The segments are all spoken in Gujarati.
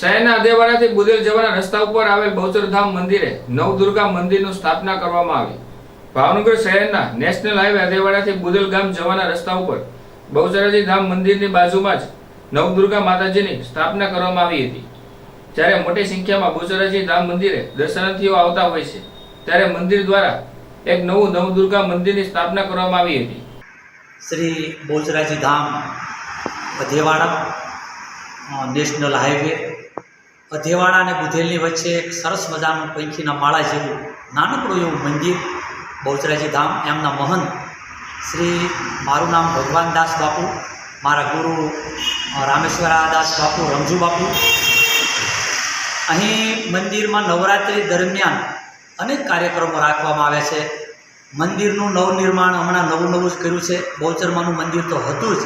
શહેરના અદેવાડાથી બુદેલ જવાના રસ્તા ઉપર આવેલ બહુચરધામ મંદિરે નવદુર્ગા મંદિરનું સ્થાપના કરવામાં આવી. ભાવનગર શહેરના નેશનલ હાઈવે અદેવાડાથી બુદેલ ગામ જવાના રસ્તા ઉપર બહુચરાજી ધામ મંદિરની બાજુમાં જ નવદુર્ગા માતાજીની સ્થાપના કરવામાં આવી હતી. જ્યારે મોટી સંખ્યામાં બહુચરાજી ધામ મંદિરે દર્શનાર્થીઓ આવતા હોય છે ત્યારે મંદિર દ્વારા એક નવું નવદુર્ગા મંદિરની સ્થાપના કરવામાં આવી હતી. શ્રી બહુચરાજી ધામ અ, નેશનલ હાઈવે અધેવાડા અને બુધેલની વચ્ચે એક સરસ મજાનું પંખીના માળા જેવું નાનકડું એવું મંદિર, બહુચરાજી ધામ, એમના મહંત શ્રી મારું નામ ભગવાન દાસ બાપુ, મારા ગુરુ રામેશ્વરા રામેશ્વરાદાસ બાપુ, રમજુ બાપુ. અહીં મંદિરમાં નવરાત્રિ દરમિયાન અનેક કાર્યક્રમો રાખવામાં આવે છે. મંદિરનું નવનિર્માણ હમણાં નવું નવું જ કર્યું છે. બહુચરમાનું મંદિર તો હતું જ.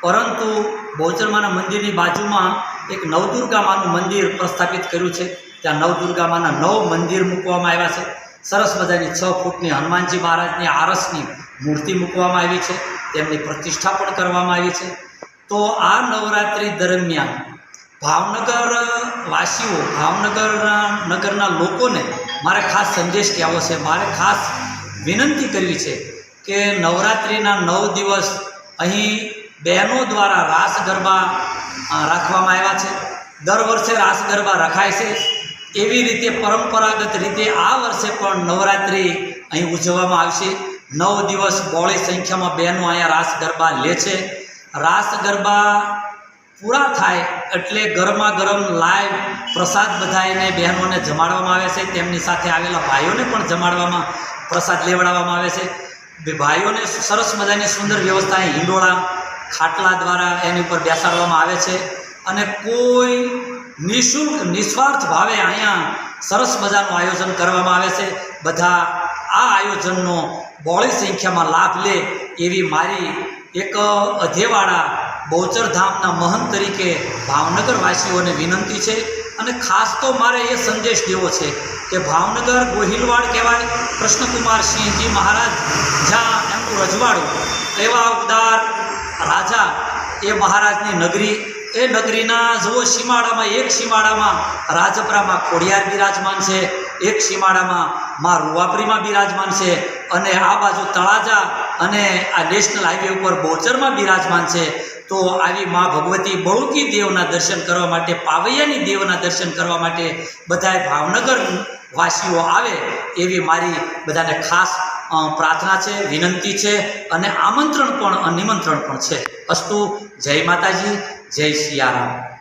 પરંતુ બહુચરમાના મંદિરની બાજુમાં એક નવદુર્ગામાનું મંદિર પ્રસ્થાપિત કર્યું છે. ત્યાં નવદુર્ગામાના નવ મંદિર મૂકવામાં આવ્યા છે. સરસ મજાની છ ફૂટની હનુમાનજી મહારાજની આરસની મૂર્તિ મૂકવામાં આવી છે. તેમની પ્રતિષ્ઠા પણ કરવામાં આવી છે. તો આ નવરાત્રિ દરમિયાન ભાવનગર ભાવનગરના નગરના લોકોને મારે ખાસ સંદેશ કહેવો છે. મારે ખાસ વિનંતી કરવી છે કે નવરાત્રિના નવ દિવસ અહીં બહેનો દ્વારા રાસ ગરબા રાખવામાં આવ્યા છે. દર વર્ષે રાસ ગરબા રખાય છે. એવી રીતે પરંપરાગત રીતે આ વર્ષે પણ નવરાત્રિ અહીં ઉજવવામાં આવશે. નવ દિવસ બોળી સંખ્યામાં બહેનો અહીંયા રાસ ગરબા લે છે. રાસ ગરબા પૂરા થાય એટલે ગરમા ગરમ લાઈવ પ્રસાદ બધાને બહેનોને જમાડવામાં આવે છે. તેમની સાથે આવેલા ભાઈઓને પણ જમાડવામાં પ્રસાદ લેવડાવવામાં આવે છે. ભાઈઓને સરસ મજાની સુંદર વ્યવસ્થા અહીં હિંડોળા ખાટલા દ્વારા એની ઉપર બેસાડવામાં આવે છે અને કોઈ નિઃશુલ્ક, નિસ્વાર્થ ભાવે અહીંયા સરસ મજાનું આયોજન કરવામાં આવે છે. બધા આ આયોજનનો બહોળી સંખ્યામાં લાભ લે એવી મારી એક અધેવાળા બહુચરધામના મહંત તરીકે ભાવનગર વાસીઓને વિનંતી છે અને ખાસ તો મારે એ સંદેશ દેવો છે કે ભાવનગર ગોહિલવાડ કહેવાય, કૃષ્ણકુમાર સિંહજી મહારાજ, જ્યાં એમનું રજવાડું એવા ઉદાર રાજા એ મહારાજની નગરી, એ નગરીના જુઓ સીમાડામાં, એક સીમાડામાં રાજપરામાં ખોડિયાર બિરાજમાન છે, એક સીમાડામાં માં રૂવાપરીમાં બિરાજમાન છે અને આ બાજુ તળાજા અને આ નેશનલ હાઈવે ઉપર બોચરમાં બિરાજમાન છે. તો આવી મા ભગવતી બળુકી દેવના દર્શન કરવા માટે, પાવૈયાની દેવના દર્શન કરવા માટે બધાએ ભાવનગર વાસીઓ આવે એવી મારી બધાને ખાસ પ્રાર્થના છે, વિનંતી છે અને આમંત્રણ પણ નિમંત્રણ પણ છે. અસ્તુ, જય માતાજી, જય સિયારામ